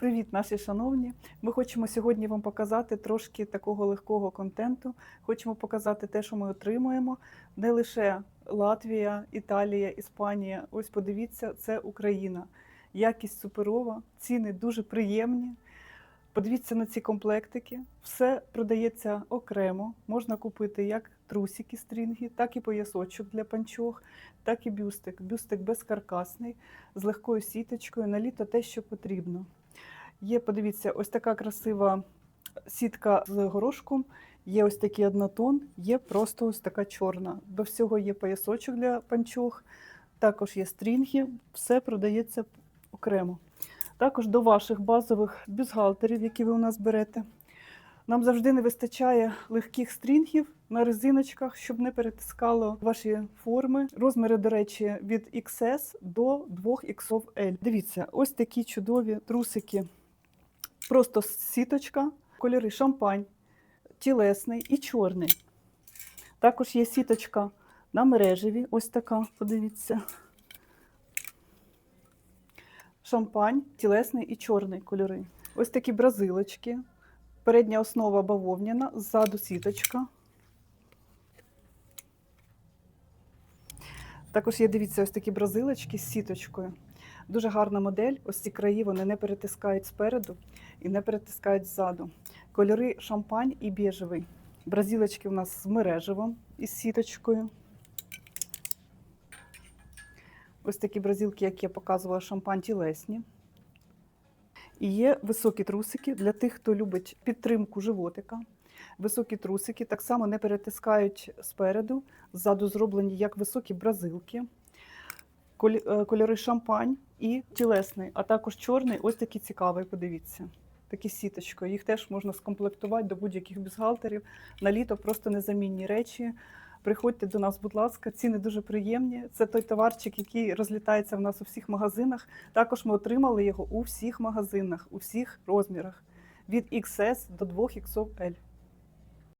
Привіт, наші шановні! Ми хочемо сьогодні вам показати трошки такого легкого контенту. Хочемо показати те, що ми отримуємо. Не лише Латвія, Італія, Іспанія. Ось подивіться, це Україна. Якість суперова, ціни дуже приємні. Подивіться на ці комплектики. Все продається окремо. Можна купити як трусики стрінги, так і поясочок для панчох, так і бюстик. Бюстик безкаркасний, з легкою сіточкою, на літо те, що потрібно. Є, подивіться, ось така красива сітка з горошком, є ось такий однотон, є просто ось така чорна. До всього є поясочок для панчох, також є стрінги, все продається окремо. Також до ваших базових бюстгальтерів, які ви у нас берете. Нам завжди не вистачає легких стрінгів на резиночках, щоб не перетискало ваші форми. Розміри, до речі, від XS до 2XL. Дивіться, ось такі чудові трусики. Просто сіточка, кольори шампань, тілесний і чорний. Також є сіточка на мережеві, ось така, подивіться. Шампань, тілесний і чорний кольори. Ось такі бразилочки. Передня основа бавовняна, ззаду сіточка. Також є, дивіться, ось такі бразилочки з сіточкою. Дуже гарна модель. Ось ці краї вони не перетискають спереду і не перетискають ззаду. Кольори шампань і біжевий. Бразилочки у нас з мережевом із сіточкою. Ось такі бразилки, як я показувала, шампань тілесні. І є високі трусики для тих, хто любить підтримку животика. Високі трусики так само не перетискають спереду, ззаду зроблені як високі бразилки, кольори шампань і тілесний, а також чорний, ось такий цікавий, подивіться. Такі сіточкою. Їх теж можна скомплектувати до будь-яких бюстгальтерів. На літо просто незамінні речі. Приходьте до нас, будь ласка, ціни дуже приємні. Це той товарчик, який розлітається в нас у всіх магазинах. Також ми отримали його у всіх магазинах, у всіх розмірах від XS до 2XL.